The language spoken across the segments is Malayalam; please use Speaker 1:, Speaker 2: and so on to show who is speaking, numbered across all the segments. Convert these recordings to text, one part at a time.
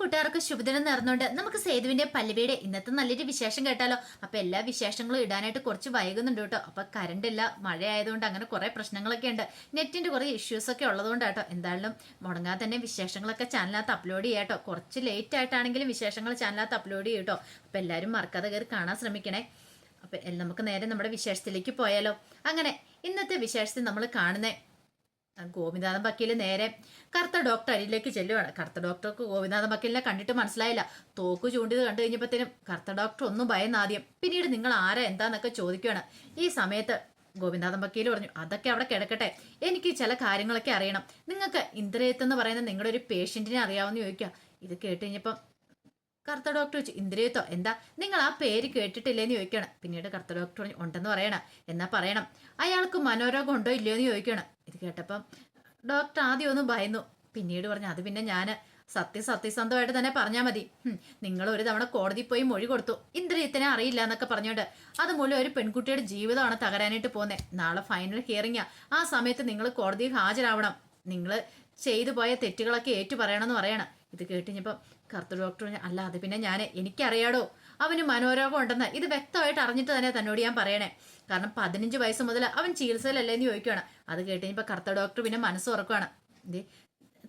Speaker 1: കൂട്ടുകാർക്ക് ശുഭദിനം നേർന്നുകൊണ്ട് നമുക്ക് സേതുവിന്റെ പല്ലവിയുടെ ഇന്നത്തെ നല്ലൊരു വിശേഷം കേട്ടാലോ? അപ്പൊ എല്ലാ വിശേഷങ്ങളും ഇടാനായിട്ട് കുറച്ച് വൈകുന്നുണ്ട് കേട്ടോ. അപ്പൊ കറണ്ട് ഇല്ല മഴ ആയതുകൊണ്ട് അങ്ങനെ കുറെ പ്രശ്നങ്ങളൊക്കെ ഉണ്ട്. നെറ്റിന്റെ കുറെ ഇഷ്യൂസ് ഒക്കെ ഉള്ളതുകൊണ്ട് കേട്ടോ. എന്തായാലും മുടങ്ങാതെ തന്നെ വിശേഷങ്ങളൊക്കെ ചാനലിനകത്ത് അപ്ലോഡ് ചെയ്യാട്ടോ കുറച്ച് ലേറ്റ് ആയിട്ടാണെങ്കിലും വിശേഷങ്ങൾ ചാനലിനകത്ത് അപ്ലോഡ് ചെയ്യും കേട്ടോ. അപ്പൊ എല്ലാവരും മറക്കാതെ കയറി കാണാൻ ശ്രമിക്കണേ. അപ്പൊ നമുക്ക് നേരെ നമ്മുടെ വിശേഷത്തിലേക്ക് പോയാലോ? അങ്ങനെ ഇന്നത്തെ വിശേഷത്തിൽ നമ്മൾ കാണുന്നേ ഗോപിനാഥൻ വക്കീൽ നേരെ കറുത്ത ഡോക്ടർ അരിയിലേക്ക് ചെല്ലുവാണ്. കറുത്ത ഡോക്ടർക്ക് ഗോപിനാഥൻ വക്കീലിനെ കണ്ടിട്ട് മനസ്സിലായില്ല. തോക്ക് ചൂണ്ടിയത് കണ്ടു കഴിഞ്ഞപ്പോഴത്തേനും കറുത്ത ഡോക്ടർ ഒന്നും ഭയന്ന് ആദ്യം. പിന്നീട് നിങ്ങൾ ആരാ എന്താന്നൊക്കെ ചോദിക്കുകയാണ് ഈ സമയത്ത് ഗോപിനാഥൻ വക്കീൽ പറഞ്ഞു അതൊക്കെ അവിടെ കിടക്കട്ടെ. എനിക്ക് ചില കാര്യങ്ങളൊക്കെ അറിയണം. നിങ്ങൾക്ക് ഇന്ദ്രയത്ത് എന്ന് പറയുന്ന നിങ്ങളുടെ ഒരു പേഷ്യന്റിനെ അറിയാവുന്ന ചോദിക്കുക ഇത് കേട്ട് കഴിഞ്ഞപ്പം കറുത്ത ഡോക്ടർ ചോദിച്ചു ഇന്ദ്രിയത്തോ എന്താ? നിങ്ങൾ ആ പേര് കേട്ടിട്ടില്ലേന്ന് ചോദിക്കണം പിന്നീട് കറുത്ത ഡോക്ടർ പറഞ്ഞു ഉണ്ടെന്ന് പറയണം. എന്നാ പറയണം? അയാൾക്ക് മനോരോഗം ഉണ്ടോ ഇല്ലയോ എന്ന് ചോദിക്കണം ഇത് കേട്ടപ്പം ഡോക്ടർ ആദ്യം ഒന്ന് ഭയന്നു. പിന്നീട് പറഞ്ഞു അത് പിന്നെ ഞാൻ സത്യ സത്യസന്ധമായിട്ട് തന്നെ പറഞ്ഞാൽ മതി. നിങ്ങൾ ഒരു തവണ കോടതി പോയി മൊഴി കൊടുത്തു. ഇന്ദ്രിയത്തിനെ അറിയില്ല എന്നൊക്കെ പറഞ്ഞോണ്ട് അതുമൂലം ഒരു പെൺകുട്ടിയുടെ ജീവിതമാണ് തകരാനായിട്ട് പോകുന്നത് നാളെ ഫൈനൽ ഹിയറിംഗാ ആ സമയത്ത് നിങ്ങൾ കോടതിയിൽ ഹാജരാവണം. നിങ്ങൾ ചെയ്തു പോയ തെറ്റുകളൊക്കെ ഏറ്റു പറയണമെന്ന് പറയണം. ഇത് കേട്ടുകഴിഞ്ഞപ്പോൾ കറുത്ത ഡോക്ടർ അല്ല അത് പിന്നെ ഞാൻ എനിക്കറിയാടോ അവന് മനോരോഗം ഉണ്ടെന്ന്. ഇത് വ്യക്തമായിട്ട് അറിഞ്ഞിട്ട് തന്നെ തന്നോട് ഞാൻ പറയണേ. കാരണം പതിനഞ്ച് വയസ്സ് മുതൽ അവൻ ചികിത്സയിലല്ലേ എന്ന് ചോദിക്കുകയാണ് അത് കേട്ടുകഴിഞ്ഞപ്പോൾ കറുത്ത ഡോക്ടർ പിന്നെ മനസ്സ് ഉറക്കുകയാണ് എന്തേ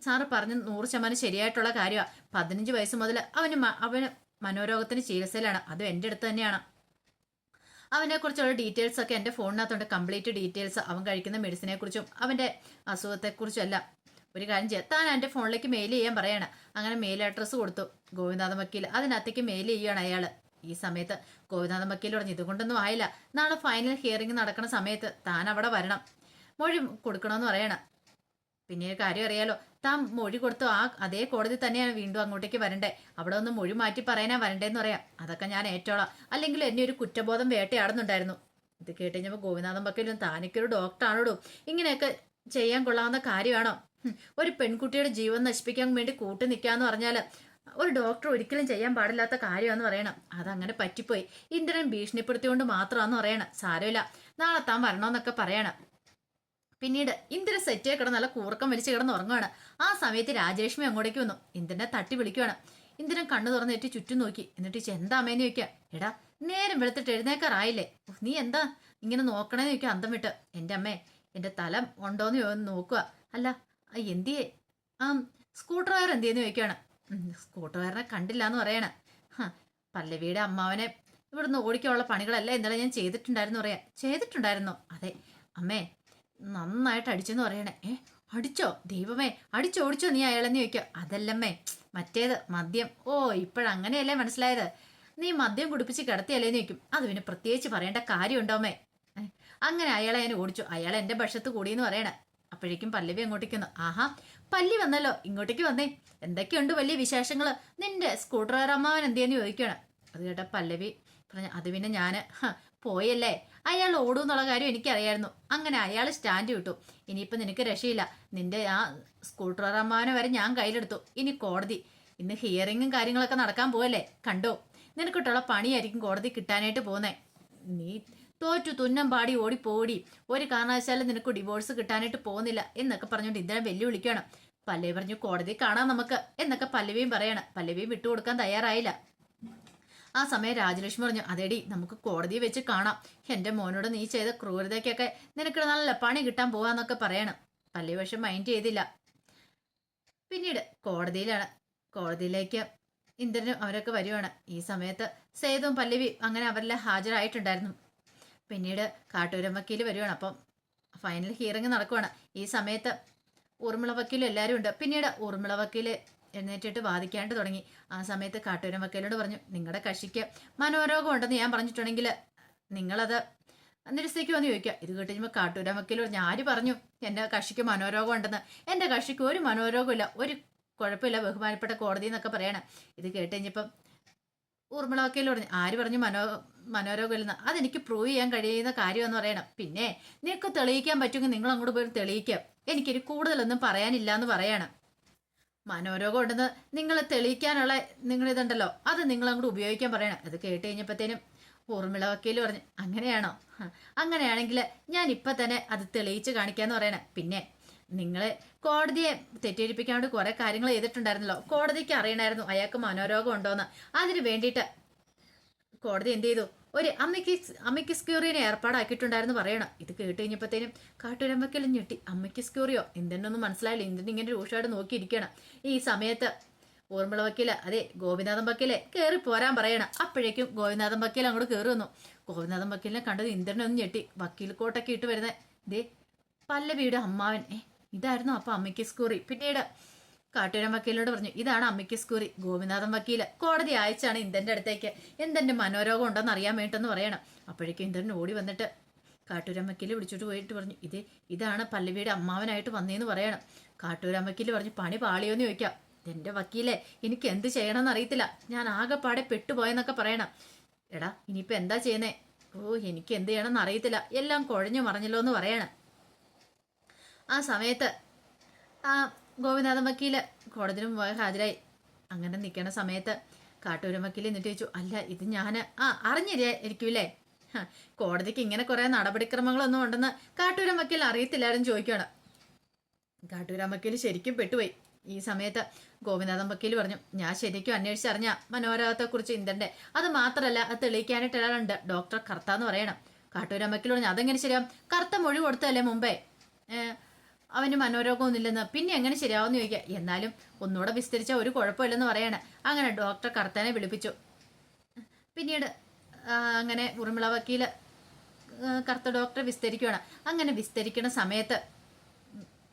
Speaker 1: സാറ് പറഞ്ഞ് നൂറ് ശതമാനം ശരിയായിട്ടുള്ള കാര്യമാണ് പതിനഞ്ച് വയസ്സ് മുതൽ അവന് അവന് മനോരോഗത്തിന് ചികിത്സയിലാണ്. അതും എന്റെ അടുത്ത് തന്നെയാണ്. അവനെ കുറിച്ചുള്ള ഡീറ്റെയിൽസ് ഒക്കെ എന്റെ ഫോണിനകത്തുണ്ട്. കംപ്ലീറ്റ് ഡീറ്റെയിൽസ് അവൻ കഴിക്കുന്ന മെഡിസിനെ കുറിച്ചും അവന്റെ അസുഖത്തെക്കുറിച്ചും എല്ലാം. ഒരു കാര്യം ചെയ്യാം. താൻ എന്റെ ഫോണിലേക്ക് മെയിൽ ചെയ്യാൻ പറയാണ്. അങ്ങനെ മെയിൽ അഡ്രസ്സ് കൊടുത്തു. ഗോവിന്ദനാഥ വക്കീൽ അതിനകത്തേക്ക് മെയിൽ ചെയ്യുകയാണ് അയാൾ ഈ സമയത്ത് ഗോവിന്ദനാഥ വക്കീൽ പറഞ്ഞു ഇതുകൊണ്ടൊന്നും ആയില്ല. നാളെ ഫൈനൽ ഹിയറിംഗ് നടക്കുന്ന സമയത്ത് താൻ അവിടെ വരണം. മൊഴി കൊടുക്കണമെന്ന് പറയണം. പിന്നെ ഒരു കാര്യം അറിയാലോ താൻ മൊഴി കൊടുത്തു ആ അതേ കോടതി തന്നെയാണ് വീണ്ടും അങ്ങോട്ടേക്ക് വരണ്ടേ. അവിടെ ഒന്ന് മൊഴി മാറ്റി പറയാനാ വരണ്ടേന്ന് പറയാം. അതൊക്കെ ഞാൻ ഏറ്റോളാം. അല്ലെങ്കിൽ എന്നെ ഒരു കുറ്റബോധം വേട്ടയാടുന്നുണ്ടായിരുന്നു. ഇത് കേട്ട് കഴിഞ്ഞപ്പോൾ ഗോപിനാഥൻ വക്കീലും താനൊക്കെ ഡോക്ടറാണോടോ ഇങ്ങനെയൊക്കെ ചെയ്യാൻ കൊള്ളാവുന്ന കാര്യമാണോ? ഒരു പെൺകുട്ടിയുടെ ജീവൻ നശിപ്പിക്കാൻ വേണ്ടി കൂട്ടു നിൽക്കാന്ന് പറഞ്ഞാൽ ഒരു ഡോക്ടർ ഒരിക്കലും ചെയ്യാൻ പാടില്ലാത്ത കാര്യമാണെന്ന് പറയണം. അതങ്ങനെ പറ്റിപ്പോയി. ഇന്ദ്രൻ ഭീഷണിപ്പെടുത്തിയോണ്ട് മാത്രമാണെന്ന് പറയണം. സാരമില്ല. നാളെ താൻ വരണമെന്നൊക്കെ പറയണം. പിന്നീട് ഇന്ദ്ര സെറ്റേ കിടന്ന് നല്ല കൂർക്കം വലിച്ച് കിടന്ന് ഉറങ്ങുവാണ്. ആ സമയത്ത് രാജലക്ഷ്മി അങ്ങോട്ടേക്ക് വന്നു. ഇന്ദ്രനെ തട്ടി വിളിക്കുവാണ്. ഇന്ദ്രൻ കണ്ണു തുറന്നിട്ട് ചുറ്റും നോക്കി. എന്നിട്ട് എന്താ അമ്മേന്ന് ചോദിക്കാം? എടാ നേരം വെളുത്തിട്ട് എഴുന്നേക്കാറായില്ലേ. നീ എന്താ? ഇങ്ങനെ നോക്കണേന്ന് ചോദിക്കാം അന്തം വിട്ട്. എന്റെ അമ്മേ എന്റെ തല ഉണ്ടോന്ന് ചോ- നോക്കുക. അല്ല എന്തിയെ? ആ സ്കൂട്ടർ വയർ എന്തിയെന്ന് ചോദിക്കുകയാണ്. വയറിനെ കണ്ടില്ല എന്ന് പറയണ. പല്ലവിയുടെ അമ്മാവനെ ഇവിടുന്ന് ഓടിക്കാനുള്ള പണികളല്ല ഇന്നലെ ഞാൻ ചെയ്തിട്ടുണ്ടായിരുന്നു പറയാ. ചെയ്തിട്ടുണ്ടായിരുന്നു. അതെ അമ്മേ നന്നായിട്ട് അടിച്ചെന്ന് പറയണേ. ഏ അടിച്ചോ? ദൈവമേ അടിച്ചോടിച്ചോ നീ അയാളെന്ന് ചോദിക്കോ അതല്ലമ്മേ മറ്റേത് മദ്യം. ഓ ഇപ്പോഴങ്ങനെയല്ലേ മനസ്സിലായത്? നീ മദ്യം കുടിപ്പിച്ച് കിടത്തിയല്ലേന്ന് ചോദിക്കും. അത് പിന്നെ പ്രത്യേകിച്ച് പറയേണ്ട കാര്യമുണ്ടോ അമ്മേ? ഏ, അങ്ങനെ അയാളെ അതിനെ ഓടിച്ചു. അയാൾ എന്റെ പക്ഷത്ത് കൂടിയെന്ന് പറയണേ. അപ്പോഴേക്കും പല്ലവി അങ്ങോട്ടേക്ക് വന്നു. ആഹാ പല്ലി വന്നല്ലോ. ഇങ്ങോട്ടേക്ക് വന്നേ. എന്തൊക്കെയുണ്ട് വലിയ വിശേഷങ്ങൾ നിന്റെ സ്കൂട്ടർ അമ്മാവൻ എന്തിയെന്ന് ചോദിക്കുകയാണ്. അത് കേട്ട പല്ലവി പറഞ്ഞു അത് പിന്നെ ഞാൻ പോയല്ലേ. അയാൾ ഓടും എന്നുള്ള കാര്യം എനിക്കറിയായിരുന്നു. അങ്ങനെ അയാൾ സ്റ്റാൻഡ് വിട്ടു. ഇനിയിപ്പോൾ നിനക്ക് രക്ഷയില്ല. നിന്റെ ആ സ്കൂട്ടർ അമ്മാവനെ വരെ ഞാൻ കയ്യിലെടുത്തു. ഇനി കോടതി. ഇന്ന് ഹിയറിങ്ങും കാര്യങ്ങളൊക്കെ നടക്കാൻ പോവല്ലേ? കണ്ടോ? നിനക്കിട്ടുള്ള പണിയായിരിക്കും കോടതി കിട്ടാനായിട്ട് പോകുന്നേ. നീ തോറ്റു തുന്നം പാടി ഓടി പോടി. ഒരു കാരണവശാലും നിനക്ക് ഡിവോഴ്സ് കിട്ടാനായിട്ട് പോകുന്നില്ല എന്നൊക്കെ പറഞ്ഞുകൊണ്ട് ഇന്ദ്രൻ വെല്ലുവിളിക്കണം പല്ലവി പറഞ്ഞു കോടതി കാണാം നമുക്ക് എന്നൊക്കെ പല്ലവിയും പറയണം. പല്ലവിയും വിട്ടുകൊടുക്കാൻ തയ്യാറായില്ല. ആ സമയം രാജലക്ഷ്മി പറഞ്ഞു അതേടി നമുക്ക് കോടതിയെ വെച്ച് കാണാം. എന്റെ മോനോട് നീ ചെയ്ത ക്രൂരതയ്ക്കൊക്കെ നിനക്ക് നല്ല പണി കിട്ടാൻ പോവാന്നൊക്കെ പറയണം. പല്ലവി പക്ഷെ മൈൻഡ് ചെയ്തില്ല. പിന്നീട് കോടതിയിലാണ്. കോടതിയിലേക്ക് ഇന്ദ്രനും അവരൊക്കെ വരുവാണ്. ഈ സമയത്ത് സേതും പല്ലവി അങ്ങനെ അവരെല്ലാം ഹാജരായിട്ടുണ്ടായിരുന്നു. പിന്നീട് കാട്ടൂരം വക്കീൽ വരുവാണ്. അപ്പം ഫൈനൽ ഹിയറിംഗ് നടക്കുവാണ്. ഈ സമയത്ത് ഊർമിള വക്കീൽ എല്ലാവരും ഉണ്ട്. പിന്നീട് ഊർമിള വക്കീൽ എഴുന്നേറ്റിട്ട് വാദിക്കാണ്ട് തുടങ്ങി. ആ സമയത്ത് കാട്ടൂരം വക്കീലോട് പറഞ്ഞു നിങ്ങളുടെ കക്ഷിക്ക് മനോരോഗം ഉണ്ടെന്ന് ഞാൻ പറഞ്ഞിട്ടുണ്ടെങ്കിൽ നിങ്ങളത് നിരസിക്കുമെന്ന് ചോദിക്കുക. ഇത് കേട്ട് കഴിയുമ്പോൾ കാട്ടൂരം വക്കീൽ പറഞ്ഞു ആര് പറഞ്ഞു? എന്റെ കക്ഷിക്ക് മനോരോഗം ഉണ്ടെന്ന്. എന്റെ കക്ഷിക്ക് ഒരു മനോരോഗമില്ല ഒരു കുഴപ്പമില്ല. ബഹുമാനപ്പെട്ട കോടതി എന്നൊക്കെ പറയണം. ഇത് കേട്ട് കഴിഞ്ഞപ്പം ഊർമിള വക്കീൽ പറഞ്ഞു ആര് പറഞ്ഞു മനോ മനോരോഗമില്ലെന്ന്. അതെനിക്ക് പ്രൂവ് ചെയ്യാൻ കഴിയുന്ന കാര്യമെന്ന് പറയണം. പിന്നെ നിനക്ക് തെളിയിക്കാൻ പറ്റുമെങ്കിൽ നിങ്ങൾ അങ്ങോട്ട് പോയി തെളിയിക്കാം. എനിക്കൊരു കൂടുതലൊന്നും പറയാനില്ല എന്ന് പറയണം. മനോരോഗം ഉണ്ടെന്ന് നിങ്ങൾ തെളിയിക്കാനുള്ള നിങ്ങൾ ഇതുണ്ടല്ലോ. അത് നിങ്ങൾ അങ്ങോട്ട് ഉപയോഗിക്കാൻ പറയണം. അത് കേട്ട് കഴിഞ്ഞപ്പോഴത്തേനും ഊർമിള വക്കീൽ പറഞ്ഞു അങ്ങനെയാണോ? അങ്ങനെയാണെങ്കിൽ ഞാൻ ഇപ്പം തന്നെ അത് തെളിയിച്ച് കാണിക്കാന്ന് പറയണം. പിന്നെ നിങ്ങൾ കോടതിയെ തെറ്റിദ്ധരിപ്പിക്കാണ്ട് കുറേ കാര്യങ്ങൾ ചെയ്തിട്ടുണ്ടായിരുന്നല്ലോ. കോടതിക്ക് അറിയണമായിരുന്നു അയാൾക്ക് മനോരോഗം ഉണ്ടോന്ന്. അതിന് വേണ്ടിയിട്ട് കോടതി എന്ത് ചെയ്തു? ഒരു അമ്മയ്ക്ക് അമ്മയ്ക്ക് സ്ക്യൂറിനെ ഏർപ്പാടാക്കിയിട്ടുണ്ടായിരുന്നു പറയണം. ഇത് കേട്ട് കഴിഞ്ഞപ്പോഴത്തേനും കാട്ടൂരമ്മക്കെല്ലാം ഞെട്ടി. അമ്മയ്ക്ക് സ്ക്യൂറിയോ എന്തെന്നൊന്നും മനസ്സിലായില്ല. എന്തിനും ഇങ്ങനെ രൂക്ഷമായിട്ട് നോക്കിയിരിക്കണം ഈ സമയത്ത് ഊർമിള വക്കീൽ അതെ ഗോപിനാഥൻ വക്കീലെ കയറി പോരാൻ പറയണം. അപ്പോഴേക്കും ഗോപിനാഥൻ വക്കീൽ അങ്ങോട്ട് കയറി വന്നു. ഗോപിനാഥൻ വക്കീലിനെ കണ്ടത് ഇന്ദ്രനൊന്നും ഞെട്ടി. വക്കീൽ കോട്ടൊക്കെ ഇട്ട് വരുന്നത് ദേ പല്ലവിയുടെ അമ്മാവൻ. ഏ ഇതായിരുന്നു അപ്പൊ അമ്മയ്ക്ക് സ്കൂറി പിന്നീട് കാട്ടൂരൻ വക്കീലിനോട് പറഞ്ഞു ഇതാണ് അമ്മയ്ക്ക് സ്കൂറി. ഗോപിനാഥൻ വക്കീൽ. കോടതി അയച്ചാണ് ഇന്ദ്രന്റെ അടുത്തേക്ക്. എന്തെന്റെ മനോരോഗം ഉണ്ടെന്ന് അറിയാൻ വേണ്ടെന്ന് പറയണം. അപ്പോഴേക്കും ഇന്ദ്രൻ ഓടി വന്നിട്ട് കാട്ടൂരം വക്കീൽ വിളിച്ചോട്ട് പോയിട്ട് പറഞ്ഞു ഇത് ഇതാണ് പല്ലവിയുടെ അമ്മാവനായിട്ട് വന്നേന്ന് പറയണം. കാട്ടൂരം വക്കീൽ പറഞ്ഞു പണി പാളിയോന്ന് ചോദിക്കാം. എന്റെ വക്കീലെ എനിക്ക് എന്ത് ചെയ്യണമെന്ന് അറിയത്തില്ല. ഞാൻ ആകെപ്പാടെ പെട്ടുപോയെന്നൊക്കെ പറയണം. എടാ ഇനിയിപ്പോ എന്താ ചെയ്യുന്നേ? ഓ എനിക്ക് എന്ത് ചെയ്യണമെന്ന് അറിയത്തില്ല. എല്ലാം കുഴഞ്ഞു മറിഞ്ഞല്ലോ എന്ന് പറയണം. ആ സമയത്ത് ആ ഗോപിനാഥൻ വക്കീൽ കോടതിയിൽ പോയി ഹാജരായി. അങ്ങനെ നിൽക്കണ സമയത്ത് കാട്ടൂരം വക്കീൽ എന്നിട്ട് ചോദിച്ചു അല്ല ഇത് ഞാൻ ആ അറിഞ്ഞിരിക്കുമല്ലേ കോടതിക്ക് ഇങ്ങനെ കുറെ നടപടിക്രമങ്ങളൊന്നും ഉണ്ടെന്ന് കാട്ടൂരം വക്കീൽ അറിയത്തില്ലാരും ചോദിക്കുകയാണ്. കാട്ടൂരം വക്കീൽ ശരിക്കും പെട്ടുപോയി. ഈ സമയത്ത് ഗോപിനാഥൻ വക്കീൽ പറഞ്ഞു ഞാൻ ശരിക്കും അന്വേഷിച്ചറിഞ്ഞ മനോരഥത്തെക്കുറിച്ച് ഇന്ദ്രന്റെ. അത് മാത്രമല്ല അത് തെളിയിക്കാനായിട്ട് ഒരാളുണ്ട് ഡോക്ടർ കർത്ത എന്ന് പറയണം. കാട്ടൂരം വക്കീൽ പറഞ്ഞു അതെങ്ങനെ ശരിയാവും? കറുത്ത മൊഴി കൊടുത്തല്ലേ മുമ്പേ? അവന് മനോരോഗമൊന്നുമില്ലെന്ന് പിന്നെ എങ്ങനെ ശരിയാവുമെന്ന് ചോദിക്കുക. എന്നാലും ഒന്നുകൂടെ വിസ്തരിച്ച ഒരു കുഴപ്പമില്ലെന്ന് പറയാണ്. അങ്ങനെ ഡോക്ടർ കർത്താനെ വിളിപ്പിച്ചു. പിന്നീട് അങ്ങനെ ഉറുമിള വക്കീൽ കറുത്ത ഡോക്ടറെ വിസ്തരിക്കുകയാണ് അങ്ങനെ വിസ്തരിക്കുന്ന സമയത്ത്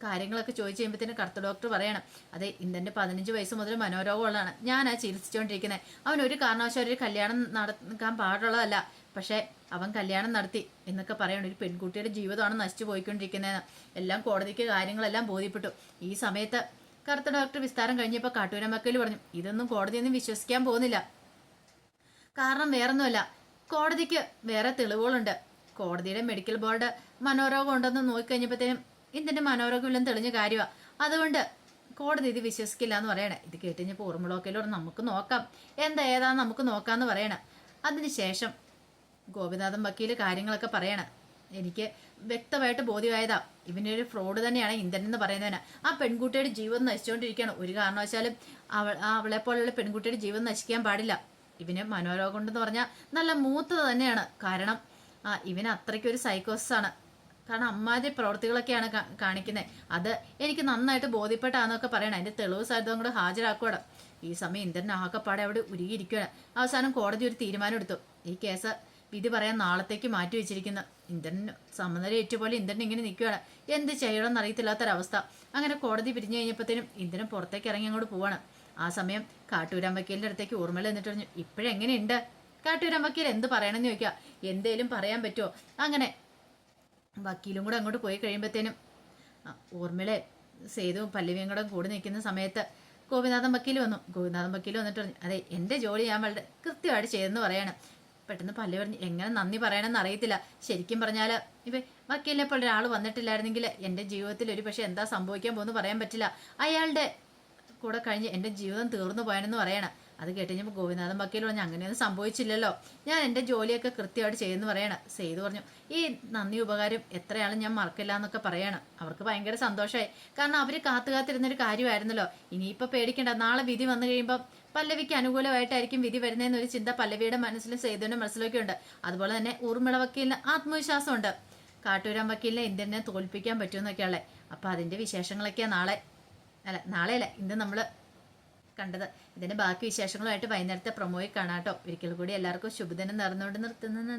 Speaker 1: കാര്യങ്ങളൊക്കെ ചോദിച്ചു കഴിയുമ്പോഴത്തേന് കറുത്ത ഡോക്ടർ പറയണം അതെ ഇന്ദന്റെ പതിനഞ്ച് വയസ്സ് മുതൽ മനോരോഗമുള്ളതാണ്. ഞാനാ ചികിത്സിച്ചുകൊണ്ടിരിക്കുന്നത് അവൻ ഒരു കാരണവശാലും ഒരു കല്യാണം നടക്കാൻ പാടുള്ളതല്ല. പക്ഷേ അവൻ കല്യാണം നടത്തി എന്നൊക്കെ പറയണം ഒരു പെൺകുട്ടിയുടെ ജീവിതമാണ് നശിച്ചു പോയിക്കൊണ്ടിരിക്കുന്നതെന്ന് എല്ലാം കോടതിക്ക് കാര്യങ്ങളെല്ലാം ബോധ്യപ്പെട്ടു. ഈ സമയത്ത് കറുത്ത ഡോക്ടർ വിസ്താരം കഴിഞ്ഞപ്പോൾ കാട്ടൂരമ്മക്കൽ പറഞ്ഞു ഇതൊന്നും കോടതിയൊന്നും വിശ്വസിക്കാൻ പോകുന്നില്ല. കാരണം വേറൊന്നുമല്ല കോടതിക്ക് വേറെ തെളിവുകളുണ്ട്. കോടതിയുടെ മെഡിക്കൽ ബോർഡ് മനോരോഗം ഉണ്ടെന്ന് നോക്കിക്കഴിഞ്ഞപ്പോഴത്തേനും ഇതിന്റെ മനോരോഗമില്ലെന്ന് തെളിഞ്ഞ കാര്യമാണ് അതുകൊണ്ട് കോടതി ഇത് വിശ്വസിക്കില്ല എന്ന് പറയണേ. ഇത് കേട്ടുകഴിഞ്ഞപ്പോൾ ഓർമ്മളോക്കലോട് നമുക്ക് നോക്കാം. എന്താ ഏതാന്ന് നമുക്ക് നോക്കാന്ന് പറയണേ. അതിനുശേഷം ഗോപിനാഥൻ വക്കീൽ കാര്യങ്ങളൊക്കെ പറയണം. എനിക്ക് വ്യക്തമായിട്ട് ബോധ്യമായതാ. ഇവനെ ഒരു ഫ്രോഡ് തന്നെയാണ് ഇന്ദ്രൻ എന്ന് പറയുന്നവന്. ആ പെൺകുട്ടിയുടെ ജീവൻ നശിച്ചുകൊണ്ടിരിക്കുകയാണ് ഒരു കാരണവശാലും അവൾ അവളെ പോലെയുള്ള പെൺകുട്ടിയുടെ ജീവൻ നശിക്കാൻ പാടില്ല. ഇവന് മനോരോഗം ഉണ്ടെന്ന് പറഞ്ഞാൽ നല്ല മൂത്തത് തന്നെയാണ്. കാരണം ഇവന് അത്രയ്ക്കൊരു സൈക്കോസാണ് കാരണം അമ്മാതിരി പ്രവൃത്തികളൊക്കെയാണ് കാണിക്കുന്നത് അത് എനിക്ക് നന്നായിട്ട് ബോധ്യപ്പെട്ടാന്നൊക്കെ പറയണം. അതിന്റെ തെളിവ് സഹിതം കൂടെ ഹാജരാക്കുവാണ്. ഈ സമയം ഇന്ദ്രൻ ആകെപ്പാടെ അവിടെ ഉരുകിയിരിക്കുകയാണ് അവസാനം കോടതി ഒരു തീരുമാനം എടുത്തു ഈ കേസ് വിധി പറയാൻ നാളത്തേക്ക് മാറ്റി വെച്ചിരിക്കുന്ന ഇന്ദ്രൻ സമനില ഏറ്റുപോലെ ഇന്ദ്രൻ ഇങ്ങനെ നിൽക്കുകയാണ്. എന്ത് ചെയ്യണമെന്ന് അറിയത്തില്ലാത്തൊരവസ്ഥ. അങ്ങനെ കോടതി പിരിഞ്ഞു കഴിഞ്ഞപ്പോഴത്തേനും ഇന്ദ്രൻ പുറത്തേക്ക് ഇറങ്ങി അങ്ങോട്ട് പോവാണ്. ആ സമയം കാട്ടൂരാൻ വക്കീലിന്റെ അടുത്തേക്ക് ഓർമ്മയിൽ എന്നിട്ട് പറഞ്ഞു ഇപ്പോഴെങ്ങനെയുണ്ട്? കാട്ടൂരാൻ വക്കീൽ എന്ത് പറയണമെന്ന് ചോദിക്കുക. എന്തേലും പറയാൻ പറ്റുമോ? അങ്ങനെ വക്കീലും കൂടെ അങ്ങോട്ട് പോയി കഴിയുമ്പോഴത്തേനും ഊർമിളെ സേതുവും പല്ലവിയും കൂടെ കൂടി നിൽക്കുന്ന സമയത്ത് ഗോപിനാഥൻ വക്കീൽ വന്നു. ഗോപിനാഥൻ വക്കീൽ വന്നിട്ട് പറഞ്ഞു അതെ എന്റെ ജോലി ഞാൻ വളരെ കൃത്യമായിട്ട് ചെയ്തെന്ന് പറയാണ്. പെട്ടെന്ന് പല്ലു പറഞ്ഞു എങ്ങനെ നന്ദി പറയണമെന്ന് അറിയത്തില്ല. ശരിക്കും പറഞ്ഞാൽ ഇപ്പം വക്കീലിനെ പോലെ ഒരാൾ വന്നിട്ടില്ലായിരുന്നെങ്കിൽ എന്റെ ജീവിതത്തിൽ ഒരു പക്ഷേ എന്താ സംഭവിക്കാൻ പോകുന്നു പറയാൻ പറ്റില്ല. അയാളുടെ കൂടെ കഴിഞ്ഞ് എന്റെ ജീവിതം തീർന്നു പോയെന്ന് പറയണം. അത് കേട്ട് കഴിഞ്ഞപ്പോൾ ഗോപിനാഥൻ വക്കീൽ പറഞ്ഞു അങ്ങനെയൊന്നും സംഭവിച്ചില്ലല്ലോ. ഞാൻ എന്റെ ജോലിയൊക്കെ കൃത്യമായിട്ട് ചെയ്യുമെന്ന് പറയണം. സെയ്ത് പറഞ്ഞു ഈ നന്ദി ഉപകാരം എത്രയാളും ഞാൻ മറക്കില്ല എന്നൊക്കെ പറയണം. അവർക്ക് ഭയങ്കര സന്തോഷമായി കാരണം അവർ കാത്തു കാത്തിരുന്നൊരു കാര്യമായിരുന്നല്ലോ. ഇനിയിപ്പോൾ പേടിക്കേണ്ട. നാളെ വിധി വന്നു കഴിയുമ്പോൾ പല്ലവിക്ക് അനുകൂലമായിട്ടായിരിക്കും വിധി വരുന്നതെന്നൊരു ചിന്ത പല്ലവിയുടെ മനസ്സിലും സെയ്തുവിന്റെ മനസ്സിലൊക്കെ ഉണ്ട്. അതുപോലെ തന്നെ ഊർമിള വക്കീലിന് ആത്മവിശ്വാസമുണ്ട്. കാട്ടൂരാൻ വക്കീലിനെ ഇന്ത്യനെ തോൽപ്പിക്കാൻ പറ്റുമെന്നൊക്കെയുള്ളത് അപ്പോൾ അതിന്റെ വിശേഷങ്ങളൊക്കെയാണ് നാളെ. അല്ല നാളെയല്ല ഇന്ന് നമ്മൾ കണ്ടത്. ഇതിന്റെ ബാക്കി വിശേഷങ്ങളുമായിട്ട് വൈകുന്നേരത്തെ പ്രൊമോയിൽ കാണാട്ടോ ഒരിക്കൽ കൂടി എല്ലാവർക്കും ശുഭദിനം നേർന്നുകൊണ്ട് നിർത്തുന്നു.